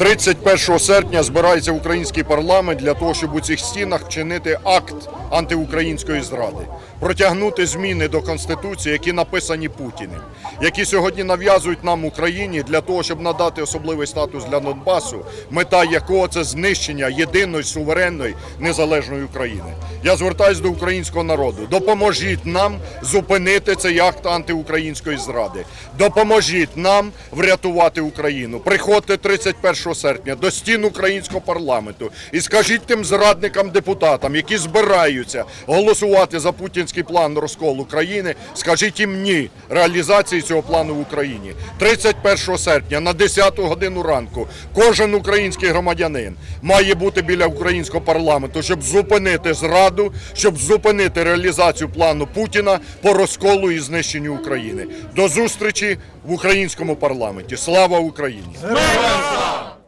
31 серпня збирається український парламент для того, щоб у цих стінах вчинити акт антиукраїнської зради, протягнути зміни до Конституції, які написані Путіним, які сьогодні нав'язують нам Україні для того, щоб надати особливий статус для Донбасу, мета якого це знищення єдиної суверенної незалежної України. Я звертаюся до українського народу. Допоможіть нам зупинити цей акт антиукраїнської зради. Допоможіть нам врятувати Україну. Приходьте 31 серпня до стін українського парламенту і скажіть тим зрадникам депутатам, які збираються голосувати за путінський план розколу країни, скажіть їм ні реалізації цього плану в Україні. 31 серпня на 10 годину ранку кожен український громадянин має бути біля українського парламенту, щоб зупинити зраду, щоб зупинити реалізацію плану Путіна по розколу і знищенню України. До зустрічі в українському парламенті. Слава Україні! Слава!